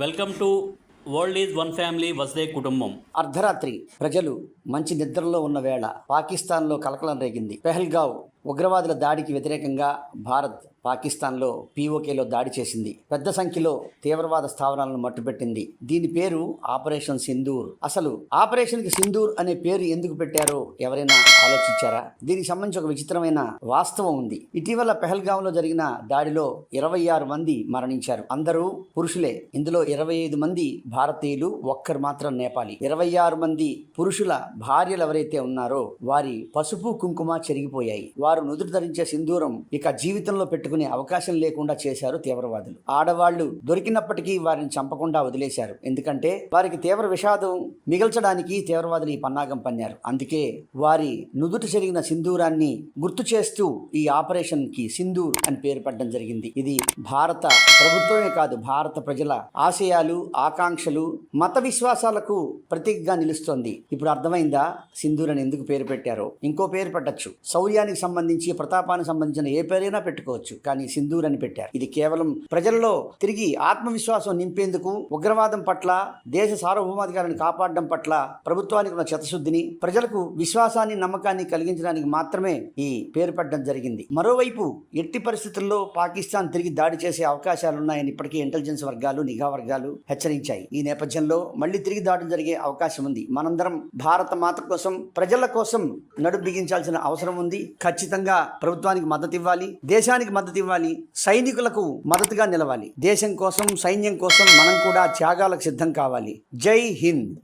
Welcome to world is one family వసదే కుటుంబం. అర్ధరాత్రి ప్రజలు మంచి నిద్రలో ఉన్న వేళ పాకిస్తాన్లో కలకలం రేగింది. పెహల్గావ్ ఉగ్రవాదుల దాడికి వ్యతిరేకంగా భారత్ పాకిస్తాన్లో పీఓకేలో దాడి చేసింది. పెద్ద సంఖ్యలో తీవ్రవాద స్థావరాలను మట్టుపెట్టింది. దీని పేరు ఆపరేషన్ సింధూర్. అసలు ఆపరేషన్కి సింధూర్ అనే పేరు ఎందుకు పెట్టారో ఎవరైనా ఆలోచించారా? దీనికి సంబంధించి ఒక విచిత్రమైన వాస్తవం ఉంది. ఇటీవల పెహల్గాంలో జరిగిన దాడిలో ఇరవై ఆరు మంది మరణించారు. అందరూ పురుషులే. ఇందులో ఇరవై ఐదు మంది భారతీయులు ఒక్కరు మాత్రం నేపాలి. ఇరవై ఆరు మంది పురుషుల భార్యలు ఎవరైతే ఉన్నారో వారి పసుపు కుంకుమ చెరిగిపోయాయి. వారు నుదురు ధరించే సింధూరం ఇక జీవితంలో పెట్టుకునే అవకాశం లేకుండా చేశారు తీవ్రవాదులు. ఆడవాళ్ళు దొరికినప్పటికీ వారిని చంపకుండా వదిలేశారు. ఎందుకంటే వారికి తీవ్ర విషాదం మిగల్చడానికి తీవ్రవాదులు ఈ పన్నాగం పన్నారు. అందుకే వారి నుదుట జరిగిన సింధూరాన్ని గుర్తు చేస్తూ ఈ ఆపరేషన్కి సింధూర్ అని పేరు పెట్టడం జరిగింది. ఇది భారత ప్రభుత్వమే కాదు భారత ప్రజల ఆశయాలు ఆకాంక్షలు మత విశ్వాసాలకు ప్రతీకగా నిలుస్తోంది. ఇప్పుడు అర్థమైందా? సింధూర్ అని ఎందుకు పేరు పెట్టారో? ఇంకో పేరు పెట్టచ్చు. శౌర్యానికి సంబంధించి సంబంధించి ప్రతాపానికి సంబంధించిన ఏ పేరైనా పెట్టుకోవచ్చు. కానీ సింధూర్ అని పెట్టారు. ఇది కేవలం ప్రజల్లో తిరిగి ఆత్మవిశ్వాసం నింపేందుకు ఉగ్రవాదం పట్ల దేశ సార్వభౌమాధికారాన్ని కాపాడడం పట్ల ప్రభుత్వానికి ఉన్న చతశుద్ధిని ప్రజలకు విశ్వాసాన్ని నమ్మకాన్ని కలిగించడానికి మాత్రమే ఈ పేరు పెట్టడం జరిగింది. మరోవైపు ఎట్టి పరిస్థితుల్లో పాకిస్తాన్ తిరిగి దాడి చేసే అవకాశాలున్నాయని ఇప్పటికే ఇంటెలిజెన్స్ వర్గాలు నిఘా వర్గాలు హెచ్చరించాయి. ఈ నేపథ్యంలో మళ్ళీ తిరిగి దాడులు జరిగే అవకాశం ఉంది. మనందరం భారత మాత కోసం ప్రజల కోసం నడు బిగించాల్సిన అవసరం ఉంది. ఖచ్చితంగా ఖచ్చితంగా ప్రభుత్వానికి మద్దతు ఇవ్వాలి దేశానికి మద్దతు ఇవ్వాలి సైనికులకు మద్దతుగా నిలవాలి. దేశం కోసం సైన్యం కోసం మనం కూడా త్యాగాలకు సిద్ధం కావాలి. జై హింద్.